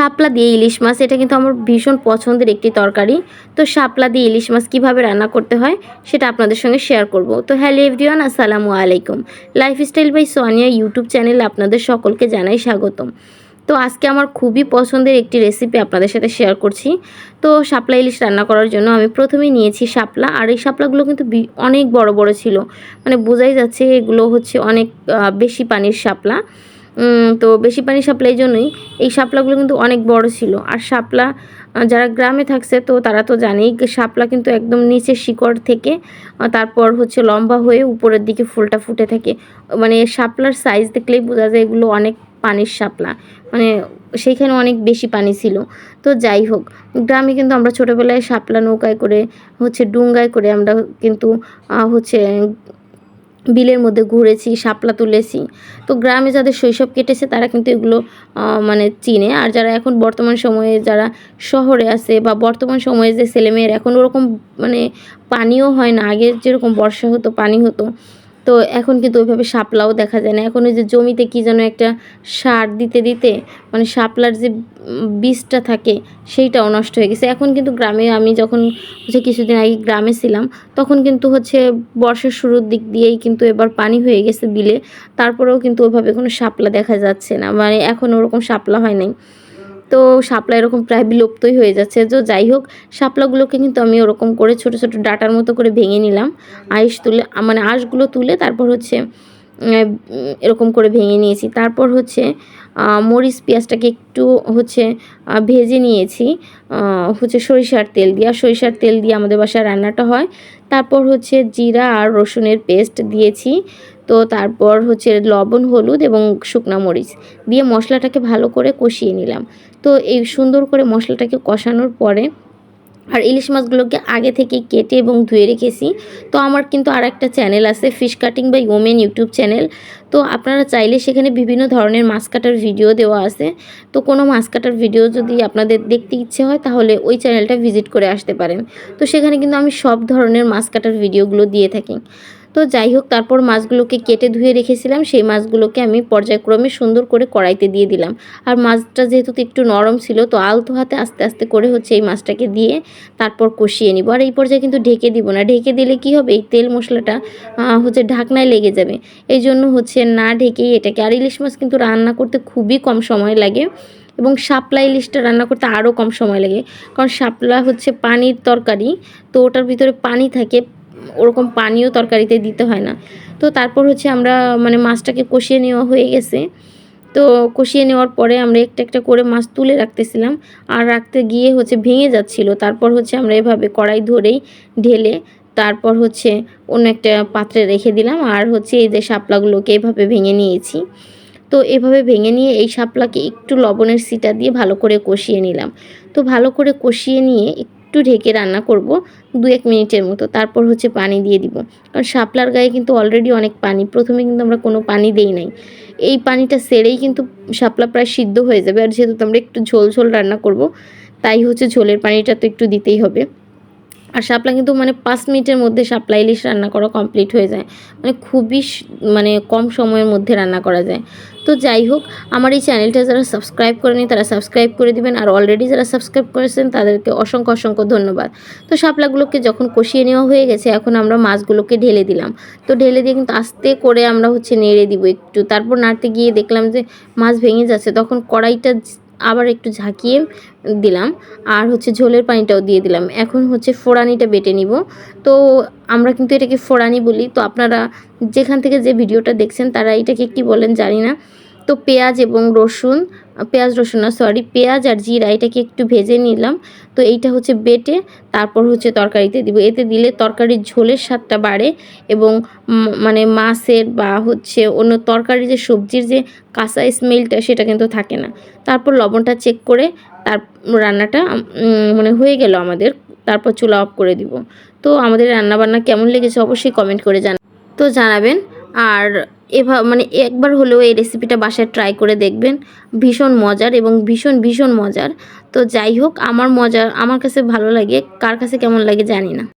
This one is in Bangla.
শাপলা দিয়ে ইলিশ মাছ, এটা কিন্তু আমার ভীষণ পছন্দের একটি তরকারি। তো শাপলা দিয়ে ইলিশ মাছ কীভাবে রান্না করতে হয়, সেটা আপনাদের সঙ্গে শেয়ার করব। তো হ্যালো এভরিওয়ান আসসালামু আলাইকুম। লাইফস্টাইল বাই সোনিয়া ইউটিউব চ্যানেলে আপনাদের সকলকে জানাই স্বাগতম। তো আজকে আমার খুবই পছন্দের একটি রেসিপি আপনাদের সাথে শেয়ার করছি। তো শাপলা ইলিশ রান্না করার জন্য আমি প্রথমেই নিয়েছি শাপলা, আর এই শাপলাগুলো কিন্তু অনেক বড় বড় ছিল। মানে বোঝাই যাচ্ছে এগুলো হচ্ছে অনেক বেশি পানির শাপলা। তো বেশি পানি শাপলা এই জন্যই এই শাপলাগুলো কিন্তু অনেক বড় ছিল। আর শাপলা যারা গ্রামে থাকছে, তো তারা তো জানেই শাপলা কিন্তু একদম নিচে শিকড় থেকে তারপর হচ্ছে লম্বা হয়ে উপরের দিকে ফুলটা ফুটে থাকে। মানে শাপলার সাইজ দেখলেই বোঝা যায় এগুলো অনেক পানির শাপলা। মানে সেইখানে অনেক বেশি পানি ছিল। তো যাই হোক, গ্রামে কিন্তু আমরা ছোটোবেলায় শাপলা নৌকায় করে, হচ্ছে ডুঙ্গায় করে আমরা কিন্তু হচ্ছে বিলের মধ্যে ঘুরেছি, শাপলা তুলেছি। তো গ্রামে যাদের শৈশব কেটেছে, তারা কিন্তু এগুলো মানে চিনে। আর যারা এখন বর্তমান সময়ে, যারা শহরে আছে বা বর্তমান সময়ে যে ছেলেমেয়ের, এখন ওরকম মানে পানিও হয় না। আগে যেরকম বর্ষা হতো, পানি হতো। তো এখন কিন্তু ওইভাবে শাপলাও দেখা যায় না। এখন ওই যে জমিতে কি যেন একটা সার দিতে দিতে মানে শাপলার যে বীজটা থাকে সেইটাও নষ্ট হয়ে গেছে। এখন কিন্তু গ্রামে আমি যখন হচ্ছে কিছুদিন আগে গ্রামে ছিলাম, তখন কিন্তু হচ্ছে বর্ষার শুরুর দিক দিয়েই কিন্তু এবার পানি হয়ে গেছে বিলে। তারপরেও কিন্তু ওইভাবে কোনো শাপলা দেখা যাচ্ছে না। মানে এখন ওরকম শাপলা হয় নাই। তো শাপলা এরকম প্রায় বিলুপ্তই হয়ে যাচ্ছে। তো যাই হোক, শাপলাগুলোকে কিন্তু আমি ওরকম করে ছোট ছোট ডাটার মতো করে ভেঙে নিলাম। আইস তুলে মানে আঁশগুলো তুলে তারপর হচ্ছে এরকম করে ভেঙে নিয়েছি। তারপর হচ্ছে মরিচ পেঁয়াজটাকে একটু হচ্ছে ভেজে নিয়েছি। হচ্ছে সরিষার তেল দিয়ে। সরিষার তেল দিয়ে আমাদের বাসায় রান্নাটা হয়। তারপর হচ্ছে জিরা আর রসুনের পেস্ট দিয়েছি। তো তারপর হচ্ছে লবণ, হলুদ এবং শুকনো মরিচ দিয়ে মশলাটাকে ভালো করে কষিয়ে নিলাম। তো এই সুন্দর করে মশলাটাকে কষানোর পরে আর ইলিশ মাছগুলোকে আগে থেকে কেটে এবং ধুয়ে রেখেছি। তো আমার কিন্তু আর একটা চ্যানেল আছে fish cutting by women YouTube channel. তো আপনারা চাইলে সেখানে বিভিন্ন ধরনের মাছ কাটার ভিডিও দেওয়া আছে। তো কোনো মাছ কাটার ভিডিও যদি আপনাদের দেখতে ইচ্ছে হয় তাহলে ওই চ্যানেলটা ভিজিট করে আসতে পারেন। তো সেখানে কিন্তু আমি সব ধরনের মাছ কাটার ভিডিওগুলো দিয়ে থাকি। তো যাই হোক, তারপর মাছগুলোকে কেটে ধুয়ে রেখেছিলাম। সেই মাছগুলোকে আমি পর্যায়ক্রমে সুন্দর করে কড়াইতে দিয়ে দিলাম। আর মাছটা যেহেতু একটু নরম ছিল, তো আলতো হাতে আস্তে আস্তে করে হচ্ছে এই মাছটাকে দিয়ে তারপর কষিয়ে নিব। আর এই পর্যায়ে কিন্তু ঢেকে দিব না। ঢেকে দিলে কি হবে? এই তেল মশলাটা হচ্ছে ঢাকনায় লেগে যাবে। এই জন্য হচ্ছে না ঢেকেই এটাকে। আর ইলিশ মাছ কিন্তু রান্না করতে খুবই কম সময় লাগে এবং শাপলা ইলিশটা রান্না করতে আরও কম সময় লাগে। কারণ শাপলা হচ্ছে পানির তরকারি, তো ওটার ভিতরে পানি থাকে ওরকম পানিও তরকারিতে দিতে হয় না। তো তারপর হচ্ছে আমরা মানে মাছটাকে কষিয়ে নেওয়া হয়ে গেছে। তো কষিয়ে নেওয়ার পরে আমরা একটা একটা করে মাছ তুলে রাখতেছিলাম। আর রাখতে গিয়ে হচ্ছে ভেঙে যাচ্ছিল। তারপর হচ্ছে আমরা এভাবে কড়াই ধরেই ঢেলে তারপর হচ্ছে অন্য একটা পাত্রে রেখে দিলাম। আর হচ্ছে এই যে শাপলাগুলোকে এভাবে ভেঙে নিয়েছি। তো এভাবে ভেঙে নিয়ে এই শাপলাকে একটু লবণের সিটা দিয়ে ভালো করে কষিয়ে নিলাম। তো ভালো করে কষিয়ে নিয়ে একটু ঢেকে রান্না করব দু এক মিনিটের মতো। তারপর হচ্ছে পানি দিয়ে দিব। কারণ শাপলার গায়ে কিন্তু অলরেডি অনেক পানি। প্রথমে কিন্তু আমরা কোনো পানি দেই নাই। এই পানিটা সেরেই কিন্তু শাপলা প্রায় সিদ্ধ হয়ে যাবে। আর যেহেতু আমরা একটু ঝোল ঝোল রান্না করব, তাই হচ্ছে ঝোলের পানিটা তো একটু দিতেই হবে। আর শাপলা কিন্তু মানে পাঁচ মিনিটের মধ্যে শাপলা ইলিশ রান্না করা কমপ্লিট হয়ে যায়। মানে খুবই মানে কম সময়ের মধ্যে রান্না করা যায়। তো যাই হোক, আমার এই চ্যানেলটা যারা সাবস্ক্রাইব করেনি, তারা সাবস্ক্রাইব করে দিবেন। আর অলরেডি যারা সাবস্ক্রাইব করেছেন, তাদেরকে অসংখ্য অসংখ্য ধন্যবাদ। তো শাপলাগুলোকে যখন কষিয়ে নেওয়া হয়ে গেছে, এখন আমরা মাছগুলোকে ঢেলে দিলাম। তো ঢেলে দিয়ে কিন্তু আস্তে করে আমরা হচ্ছে নেড়ে দিব একটু। তারপর নাড়তে গিয়ে দেখলাম যে মাছ ভেঙে যাচ্ছে। তখন কড়াইটা আবার একটু ঝাঁকিয়ে দিলাম। আর হচ্ছে ঝোলের পানিটাও দিয়ে দিলাম। এখন হচ্ছে ফোড়ানিটা বেটে নিব। তো আমরা কিন্তু এটাকে ফোড়ানি বলি। তো আপনারা যেখান থেকে যে ভিডিওটা দেখছেন, তারা এটাকে কি বলেন জানি না। তো পেঁয়াজ এবং রসুন পেঁয়াজ রসুন, না সরি পেঁয়াজ আর জিরা, এটাকে একটু ভেজে নিলাম। তো এইটা হচ্ছে বেটে, তারপর হচ্ছে তরকারিতে দিব। এতে দিলে তরকারির ঝোলের স্বাদটা বাড়ে এবং মানে মাছের বা হচ্ছে অন্য তরকারি যে সবজির যে কাঁচা স্মেলটা সেটা কিন্তু থাকে না। তারপর লবণটা চেক করে তার রান্নাটা মানে হয়ে গেল আমাদের। তারপর চুলা অফ করে দিব। তো আমাদের রান্নাবান্না কেমন লেগেছে অবশ্যই কমেন্ট করে জানাবেন তো জানাবেন। আর এভাবে মানে একবার হলেও এই রেসিপিটা বাসায় ট্রাই করে দেখবেন। ভীষণ মজার এবং ভীষণ ভীষণ মজার। তো যাই হোক, আমার মজার আমার কাছে ভালো লাগে, কার কাছে কেমন লাগে জানি না।